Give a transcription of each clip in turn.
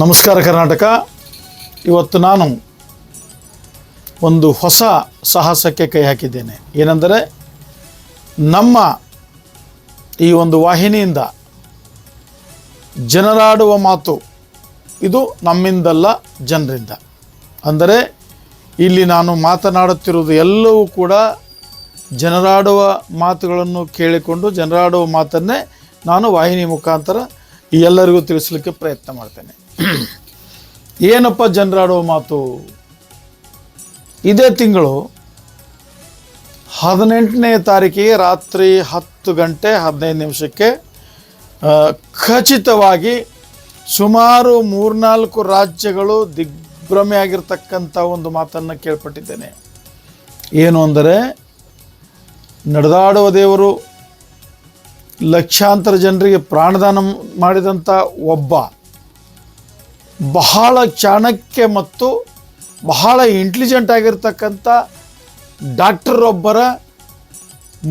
ನಮಸ್ಕಾರ ಕರ್ನಾಟಕ. ಇವತ್ತು ನಾನು ಒಂದು ಹೊಸ ಸಾಹಸಕ್ಕೆ ಕೈ ಹಾಕಿದ್ದೇನೆ. ಏನೆಂದರೆ ನಮ್ಮ ಈ ಒಂದು ವಾಹಿನಿಯಿಂದ ಜನರಾಡುವ ಮಾತು ಇದು ನಮ್ಮಿಂದಲ್ಲ ಜನರಿಂದ. ಅಂದರೆ ಇಲ್ಲಿ ನಾನು ಮಾತನಾಡುತ್ತಿರುವುದು ಎಲ್ಲವೂ ಕೂಡ ಜನರಾಡುವ ಮಾತುಗಳನ್ನು ಕೇಳಿಕೊಂಡು ಜನರಾಡುವ ಮಾತನ್ನೇ ನಾನು ವಾಹಿನಿ ಮುಖಾಂತರ ಈ ಎಲ್ಲರಿಗೂ ತಿಳಿಸ್ಲಿಕ್ಕೆ ಪ್ರಯತ್ನ ಮಾಡ್ತೇನೆ. ಏನಪ್ಪ ಜನರಾಡೋ ಮಾತು? ಇದೇ ತಿಂಗಳು ಹದಿನೆಂಟನೇ ತಾರೀಕಿಗೆ ರಾತ್ರಿ ಹತ್ತು ಗಂಟೆ ಹದಿನೈದು ನಿಮಿಷಕ್ಕೆ ಖಚಿತವಾಗಿ ಸುಮಾರು ಮೂರ್ನಾಲ್ಕು ರಾಜ್ಯಗಳು ದಿಗ್ಭ್ರಮೆ ಆಗಿರ್ತಕ್ಕಂಥ ಒಂದು ಮಾತನ್ನು ಕೇಳ್ಪಟ್ಟಿದ್ದೇನೆ. ಏನು ಅಂದರೆ, ನಡೆದಾಡುವ ದೇವರು ಲಕ್ಷಾಂತರ ಜನರಿಗೆ ಪ್ರಾಣದಾನ ಮಾಡಿದಂಥ ಒಬ್ಬ ಬಹಳ ಚಾಣಕ್ಯ ಮತ್ತು ಬಹಳ ಇಂಟೆಲಿಜೆಂಟ್ ಆಗಿರ್ತಕ್ಕಂಥ ಡಾಕ್ಟರೊಬ್ಬರ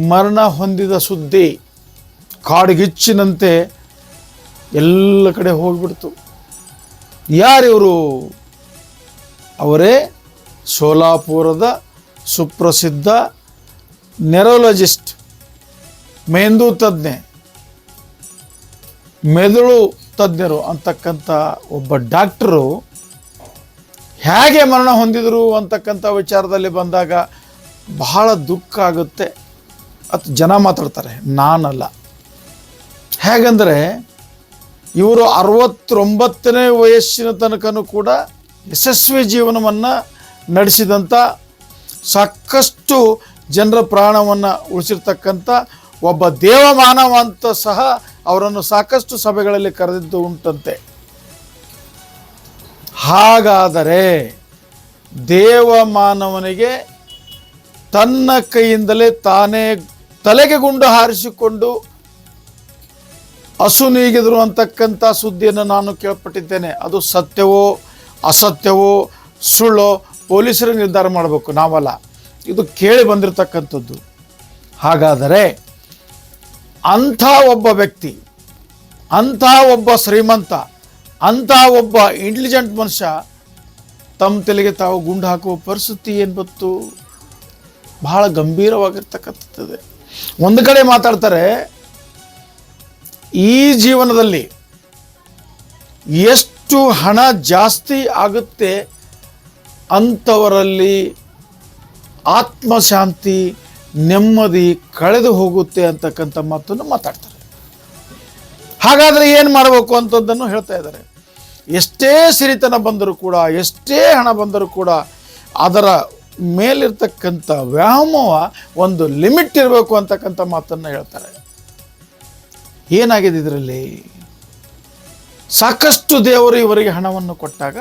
ಮರಣ ಹೊಂದಿದ ಸುದ್ದಿ ಕಾಡಿಗಿಚ್ಚಿನಂತೆ ಎಲ್ಲ ಕಡೆ ಹೋಗ್ಬಿಡ್ತು. ಯಾರಿವರು? ಅವರೇ ಸೋಲಾಪುರದ ಸುಪ್ರಸಿದ್ಧ ನೆರೋಲಜಿಸ್ಟ್ ಮೆಂದು ತಜ್ಞೆ, ಮೆದುಳು ತಜ್ಞರು ಅಂತಕ್ಕಂಥ ಒಬ್ಬ ಡಾಕ್ಟರು ಹೇಗೆ ಮರಣ ಹೊಂದಿದರು ಅಂತಕ್ಕಂಥ ವಿಚಾರದಲ್ಲಿ ಬಂದಾಗ ಬಹಳ ದುಃಖ ಆಗುತ್ತೆ. ಅದು ಜನ ಮಾತಾಡ್ತಾರೆ, ನಾನಲ್ಲ. ಹೇಗಂದರೆ ಇವರು ಅರವತ್ತೊಂಬತ್ತನೇ ವಯಸ್ಸಿನ ತನಕನೂ ಕೂಡ ಯಶಸ್ವಿ ಜೀವನವನ್ನು ನಡೆಸಿದಂಥ ಸಾಕಷ್ಟು ಜನರ ಪ್ರಾಣವನ್ನು ಉಳಿಸಿರ್ತಕ್ಕಂಥ ಒಬ್ಬ ದೇವಮಾನವ ಅಂತ ಸಹ ಅವರನ್ನು ಸಾಕಷ್ಟು ಸಭೆಗಳಲ್ಲಿ ಕರೆದಿದ್ದು ಉಂಟಂತೆ. ಹಾಗಾದರೆ ದೇವಮಾನವನಿಗೆ ತನ್ನ ಕೈಯಿಂದಲೇ ತಾನೇ ತಲೆಗೆ ಗುಂಡು ಹಾರಿಸಿಕೊಂಡು ಹಸು ನೀಗಿದ್ರು ಅಂತಕ್ಕಂಥ ಸುದ್ದಿಯನ್ನು ನಾನು ಕೇಳ್ಪಟ್ಟಿದ್ದೇನೆ. ಅದು ಸತ್ಯವೋ ಅಸತ್ಯವೋ ಸುಳ್ಳೋ ಪೊಲೀಸರು ನಿರ್ಧಾರ ಮಾಡಬೇಕು, ನಾವಲ್ಲ. ಇದು ಕೇಳಿ ಬಂದಿರತಕ್ಕಂಥದ್ದು. ಹಾಗಾದರೆ ಅಂಥ ಒಬ್ಬ ವ್ಯಕ್ತಿ, ಅಂಥ ಒಬ್ಬ ಶ್ರೀಮಂತ, ಅಂಥ ಒಬ್ಬ ಇಂಟೆಲಿಜೆಂಟ್ ಮನುಷ್ಯ ತಮ್ಮ ತಲೆಗೆ ತಾವು ಗುಂಡು ಹಾಕುವ ಪರಿಸ್ಥಿತಿ ಏನು ಬಂತು? ಬಹಳ ಗಂಭೀರವಾಗಿರ್ತಕ್ಕಂಥದ್ದು ಒಂದು ಕಡೆ ಮಾತಾಡ್ತಾರೆ, ಈ ಜೀವನದಲ್ಲಿ ಎಷ್ಟು ಹಣ ಜಾಸ್ತಿ ಆಗುತ್ತೆ ಅಂಥವರಲ್ಲಿ ಆತ್ಮಶಾಂತಿ ನೆಮ್ಮದಿ ಕಳೆದು ಹೋಗುತ್ತೆ ಅಂತಕ್ಕಂಥ ಮಾತನ್ನು ಮಾತಾಡ್ತಾರೆ. ಹಾಗಾದರೆ ಏನು ಮಾಡಬೇಕು ಅಂತದ್ದನ್ನು ಹೇಳ್ತಾ ಇದ್ದಾರೆ. ಎಷ್ಟೇ ಸಿರಿತನ ಬಂದರೂ ಕೂಡ, ಎಷ್ಟೇ ಹಣ ಬಂದರೂ ಕೂಡ ಅದರ ಮೇಲಿರ್ತಕ್ಕಂಥ ವ್ಯಾಮೋಹ ಒಂದು ಲಿಮಿಟ್ ಇರಬೇಕು ಅಂತಕ್ಕಂಥ ಮಾತನ್ನು ಹೇಳ್ತಾರೆ. ಏನಾಗಿದೆ ಇದರಲ್ಲಿ? ಸಾಕಷ್ಟು ದೇವರು ಇವರಿಗೆ ಹಣವನ್ನು ಕೊಟ್ಟಾಗ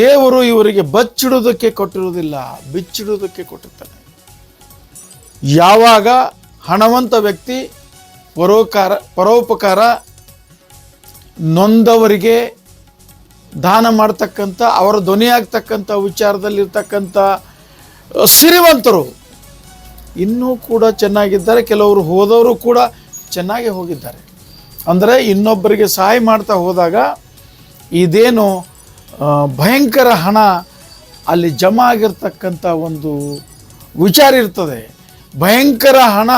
ದೇವರು ಇವರಿಗೆ ಬಚ್ಚಿಡುವುದಕ್ಕೆ ಕೊಟ್ಟಿರುವುದಿಲ್ಲ, ಬಿಚ್ಚಿಡುವುದಕ್ಕೆ ಕೊಟ್ಟಿರ್ತಾನೆ. ಯಾವಾಗ ಹಣವಂತ ವ್ಯಕ್ತಿ ಪರೋಕಾರ ಪರೋಪಕಾರ ನೊಂದವರಿಗೆ ದಾನ ಮಾಡ್ತಕ್ಕಂಥ, ಅವರ ಧ್ವನಿಯಾಗ್ತಕ್ಕಂಥ ವಿಚಾರದಲ್ಲಿರ್ತಕ್ಕಂಥ ಸಿರಿವಂತರು ಇನ್ನೂ ಕೂಡ ಚೆನ್ನಾಗಿದ್ದಾರೆ. ಕೆಲವರು ಹೋದವರು ಕೂಡ ಚೆನ್ನಾಗಿ ಹೋಗಿದ್ದಾರೆ. ಅಂದರೆ ಇನ್ನೊಬ್ಬರಿಗೆ ಸಹಾಯ ಮಾಡ್ತಾ ಹೋದಾಗ ಇದೇನು ಭಯಂಕರ ಹಣ ಅಲ್ಲಿ ಜಮಾ ಆಗಿರ್ತಕ್ಕಂಥ ಒಂದು ವಿಚಾರ ಇರ್ತದೆ. ಭಯಂಕರ ಹಣ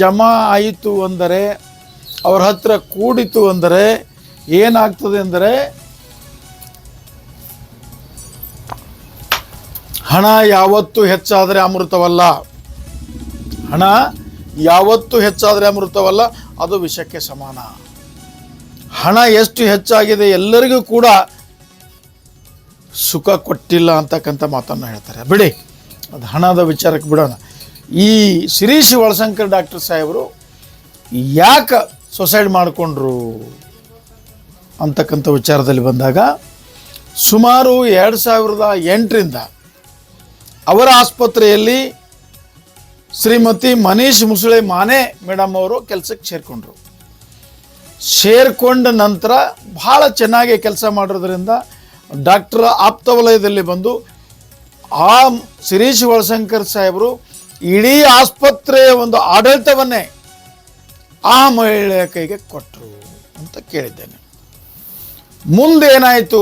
ಜಮಾ ಆಯಿತು ಅಂದರೆ ಅವ್ರ ಹತ್ರ ಕೂಡಿತು ಅಂದರೆ ಏನಾಗ್ತದೆ ಅಂದರೆ ಹಣ ಯಾವತ್ತೂ ಹೆಚ್ಚಾದರೆ ಅಮೃತವಲ್ಲ. ಹಣ ಯಾವತ್ತೂ ಹೆಚ್ಚಾದರೆ ಅಮೃತವಲ್ಲ, ಅದು ವಿಷಕ್ಕೆ ಸಮಾನ. ಹಣ ಎಷ್ಟು ಹೆಚ್ಚಾಗಿದೆ ಎಲ್ಲರಿಗೂ ಕೂಡ ಸುಖ ಕೊಟ್ಟಿಲ್ಲ ಅಂತಕ್ಕಂಥ ಮಾತನ್ನು ಹೇಳ್ತಾರೆ. ಬಿಡಿ, ಅದು ಹಣದ ವಿಚಾರಕ್ಕೆ ಬಿಡೋಣ. ಈ ಶಿರೀಶ್ ವಳಶಂಕರ್ ಡಾಕ್ಟರ್ ಸಾಹೇಬರು ಯಾಕೆ ಸೊಸೈಡ್ ಮಾಡಿಕೊಂಡ್ರು ಅಂತಕ್ಕಂಥ ವಿಚಾರದಲ್ಲಿ ಬಂದಾಗ ಸುಮಾರು ಎರಡು ಸಾವಿರದ ಎಂಟರಿಂದ ಅವರ ಆಸ್ಪತ್ರೆಯಲ್ಲಿ ಶ್ರೀಮತಿ ಮನೀಶ್ ಮುಸುಳೆ ಮಾನೆ ಮೇಡಮ್ ಅವರು ಕೆಲಸಕ್ಕೆ ಸೇರಿಕೊಂಡ್ರು. ಸೇರಿಕೊಂಡ ನಂತರ ಭಾಳ ಚೆನ್ನಾಗಿ ಕೆಲಸ ಮಾಡಿರೋದ್ರಿಂದ ಡಾಕ್ಟರ್ ಆಪ್ತವಲಯದಲ್ಲಿ ಬಂದು ಆ ಶಿರೀಶ್ ವಳಶಂಕರ್ ಸಾಹೇಬರು ಇಡೀ ಆಸ್ಪತ್ರೆಯ ಒಂದು ಆಡಳಿತವನ್ನೇ ಆ ಮಹಿಳೆಯ ಕೈಗೆ ಕೊಟ್ಟರು ಅಂತ ಕೇಳಿದ್ದೇನೆ. ಮುಂದೇನಾಯಿತು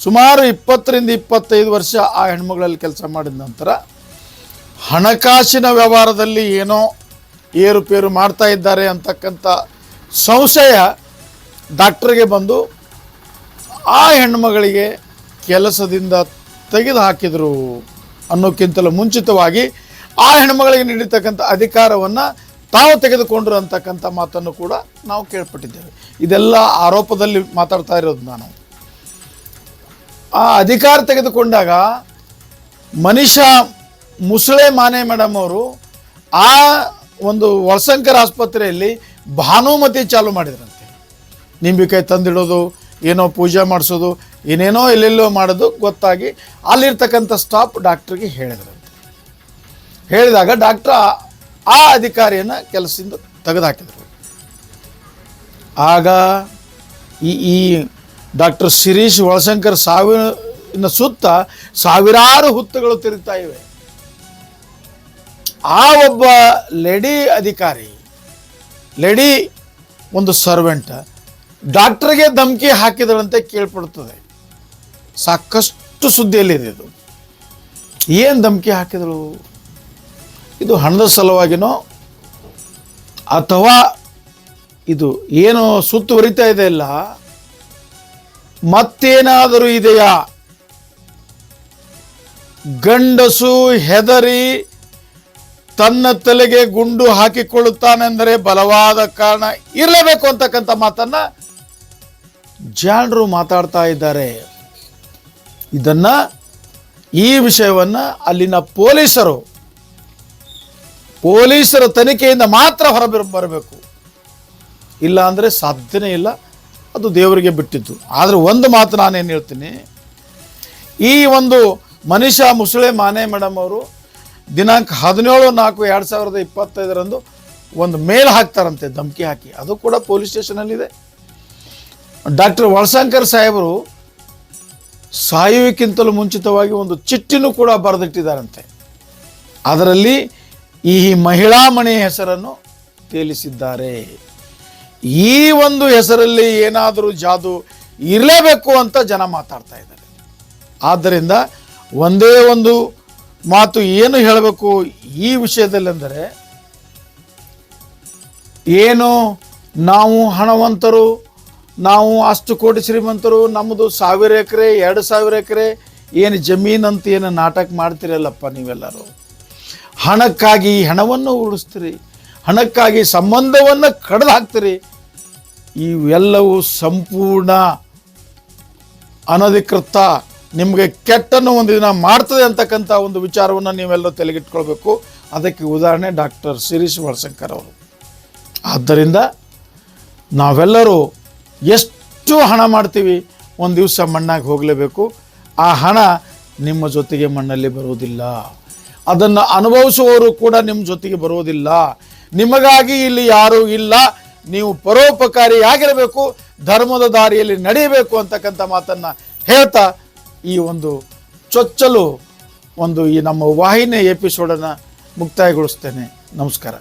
ಸುಮಾರು ಇಪ್ಪತ್ತರಿಂದ ಇಪ್ಪತ್ತೈದು ವರ್ಷ ಆ ಹೆಣ್ಮಗಳಲ್ಲಿ ಕೆಲಸ ಮಾಡಿದ ನಂತರ ಹಣಕಾಸಿನ ವ್ಯವಹಾರದಲ್ಲಿ ಏನೋ ಏರುಪೇರು ಮಾಡ್ತಾ ಇದ್ದಾರೆ ಅಂತಕ್ಕಂಥ ಸಂಶಯ ಡಾಕ್ಟ್ರಿಗೆ ಬಂದು ಆ ಹೆಣ್ಮಗಳಿಗೆ ಕೆಲಸದಿಂದ ತೆಗೆದು ಹಾಕಿದರು ಅನ್ನೋಕ್ಕಿಂತಲೂ ಮುಂಚಿತವಾಗಿ ಆ ಹೆಣ್ಮಗಳಿಗೆ ನೀಡಿರ್ತಕ್ಕಂಥ ಅಧಿಕಾರವನ್ನು ತಾವು ತೆಗೆದುಕೊಂಡ್ರು ಅಂತಕ್ಕಂಥ ಮಾತನ್ನು ಕೂಡ ನಾವು ಕೇಳ್ಪಟ್ಟಿದ್ದೇವೆ. ಇದೆಲ್ಲ ಆರೋಪದಲ್ಲಿ ಮಾತಾಡ್ತಾ ಇರೋದು ನಾನು. ಆ ಅಧಿಕಾರ ತೆಗೆದುಕೊಂಡಾಗ ಮನಿಷಾ ಮುಸಳೆ ಮಾನೆ ಮೇಡಮ್ ಅವರು ಆ ಒಂದು ವಳಸಂಕರ್ ಆಸ್ಪತ್ರೆಯಲ್ಲಿ ಭಾನುಮತಿ ಚಾಲು ಮಾಡಿದ್ರಂತೆ. ನಿಂಬಿಕಾಯಿ ತಂದಿಡೋದು, ಏನೋ ಪೂಜೆ ಮಾಡಿಸೋದು, ಏನೇನೋ ಎಲ್ಲೆಲ್ಲೋ ಮಾಡೋದು ಗೊತ್ತಾಗಿ ಅಲ್ಲಿರ್ತಕ್ಕಂಥ ಸ್ಟಾಫ್ ಡಾಕ್ಟ್ರಿಗೆ ಹೇಳಿದ್ರಂತೆ ಹೇಳಿದಾಗ ಡಾಕ್ಟ್ರ ಆ ಅಧಿಕಾರಿಯನ್ನು ಕೆಲಸದಿಂದ ತೆಗೆದುಹಾಕಿದರು. ಆಗ ಈ ಈ ಡಾಕ್ಟರ್ ಶಿರೀಶ್ ಒಳಶಂಕರ್ ಸಾವಿನ ಸುತ್ತ ಸಾವಿರಾರು ಹುತ್ತುಗಳು ತಿರುಗ್ತಾ ಇವೆ. ಆ ಒಬ್ಬ ಲೇಡಿ ಅಧಿಕಾರಿ, ಲೇಡಿ ಒಂದು ಸರ್ವೆಂಟ್ ಡಾಕ್ಟರ್ಗೆ ಧಮಕಿ ಹಾಕಿದಳಂತೆ ಕೇಳ್ಪಡ್ತದೆ ಸಾಕಷ್ಟು ಸುದ್ದಿಯಲ್ಲಿದೆ ಇದು. ಏನು ಧಮಕಿ ಹಾಕಿದಳು? ಇದು ಹಣದ ಸಲುವಾಗಿನೋ ಅಥವಾ ಇದು ಏನು ಸುತ್ತುವರಿತಾ ಇದೆ ಅಲ್ಲ, ಮತ್ತೇನಾದರೂ ಇದೆಯಾ? ಗಂಡಸು ಹೆದರಿ ತನ್ನ ತಲೆಗೆ ಗುಂಡು ಹಾಕಿಕೊಳ್ಳುತ್ತಾನೆಂದರೆ ಬಲವಾದ ಕಾರಣ ಇರಲೇಬೇಕು ಅಂತಕ್ಕಂಥ ಮಾತನ್ನ ಜಾಣರು ಮಾತಾಡ್ತಾ ಇದ್ದಾರೆ. ಇದನ್ನ ಈ ವಿಷಯವನ್ನ ಅಲ್ಲಿನ ಪೊಲೀಸರು ಪೊಲೀಸರ ತನಿಖೆಯಿಂದ ಮಾತ್ರ ಹೊರ ಬರಬೇಕು. ಇಲ್ಲ ಅಂದರೆ ಸಾಧ್ಯನೇ ಇಲ್ಲ. ಅದು ದೇವರಿಗೆ ಬಿಟ್ಟಿದ್ದು. ಆದರೆ ಒಂದು ಮಾತು ನಾನೇನು ಹೇಳ್ತೀನಿ, ಈ ಒಂದು ಮನೀಷಾ ಮುಸುಳೆ ಮಾನೆ ಮೇಡಮ್ ಅವರು ದಿನಾಂಕ ಹದಿನೇಳು, ನಾಲ್ಕು, ಎರಡು ಸಾವಿರದ ಇಪ್ಪತ್ತೈದರಂದು ಒಂದು ಮೇಲ್ ಹಾಕ್ತಾರಂತೆ, ಧಮಕಿ ಹಾಕಿ. ಅದು ಕೂಡ ಪೊಲೀಸ್ ಸ್ಟೇಷನಲ್ಲಿದೆ. ಡಾಕ್ಟರ್ ವಳಶಂಕರ್ ಸಾಹೇಬರು ಸಾಯುವಿಕ್ಕಿಂತಲೂ ಮುಂಚಿತವಾಗಿ ಒಂದು ಚಿಟ್ಟಿನೂ ಕೂಡ ಬರೆದಿಟ್ಟಿದ್ದಾರಂತೆ. ಅದರಲ್ಲಿ ಈ ಮಹಿಳಾ ಮಣಿ ಹೆಸರನ್ನು ತೇಲಿಸಿದ್ದಾರೆ. ಈ ಒಂದು ಹೆಸರಲ್ಲಿ ಏನಾದರೂ ಜಾದು ಇರಲೇಬೇಕು ಅಂತ ಜನ ಮಾತಾಡ್ತಾ ಇದ್ದಾರೆ. ಆದ್ದರಿಂದ ಒಂದೇ ಒಂದು ಮಾತು ಏನು ಹೇಳಬೇಕು ಈ ವಿಷಯದಲ್ಲೆಂದರೆ, ಏನು ನಾವು ಹಣವಂತರು, ನಾವು ಅಷ್ಟು ಕೋಟಿ ಶ್ರೀಮಂತರು, ನಮ್ಮದು ಸಾವಿರ ಎಕರೆ, ಎರಡು ಸಾವಿರ ಎಕರೆ, ಏನು ಜಮೀನಂತ ಏನು ನಾಟಕ ಮಾಡ್ತಿರಲ್ಲಪ್ಪ ನೀವೆಲ್ಲರೂ? ಹಣಕ್ಕಾಗಿ ಹಣವನ್ನು ಉಳಿಸ್ತೀರಿ ಹಣಕ್ಕಾಗಿ ಸಂಬಂಧವನ್ನು ಕಡ್ದು ಹಾಕ್ತೀರಿ ಇವೆಲ್ಲವೂ ಸಂಪೂರ್ಣ ಅನಧಿಕೃತ, ನಿಮಗೆ ಕೆಟ್ಟನ್ನು ಒಂದು ದಿನ ಮಾಡ್ತದೆ ಅಂತಕ್ಕಂಥ ಒಂದು ವಿಚಾರವನ್ನು ನೀವೆಲ್ಲರೂ ತಲೆಗಿಟ್ಕೊಳ್ಬೇಕು. ಅದಕ್ಕೆ ಉದಾಹರಣೆ ಡಾಕ್ಟರ್ ಶಿರೀಶ್ ವಳಶಂಕರ್ ಅವರು. ಆದ್ದರಿಂದ ನಾವೆಲ್ಲರೂ ಎಷ್ಟು ಹಣ ಮಾಡ್ತೀವಿ, ಒಂದು ದಿವಸ ಮಣ್ಣಾಗಿ ಹೋಗಲೇಬೇಕು. ಆ ಹಣ ನಿಮ್ಮ ಜೊತೆಗೆ ಮಣ್ಣಲ್ಲಿ ಬರುವುದಿಲ್ಲ. ಅದನ್ನು ಅನುಭವಿಸುವವರು ಕೂಡ ನಿಮ್ಮ ಜೊತೆಗೆ ಬರುವುದಿಲ್ಲ. ನಿಮಗಾಗಿ ಇಲ್ಲಿ ಯಾರೂ ಇಲ್ಲ. ನೀವು ಪರೋಪಕಾರಿಯಾಗಿರಬೇಕು. ಧರ್ಮದ ದಾರಿಯಲ್ಲಿ ನಡೆಯಬೇಕು ಅಂತಕ್ಕಂಥ ಮಾತನ್ನು ಹೇಳ್ತಾ ಈ ಒಂದು ಚೊಚ್ಚಲು ಒಂದು ಈ ನಮ್ಮ ವಾಹಿನಿ ಎಪಿಸೋಡನ್ನು ಮುಕ್ತಾಯಗೊಳಿಸ್ತೇನೆ. ನಮಸ್ಕಾರ.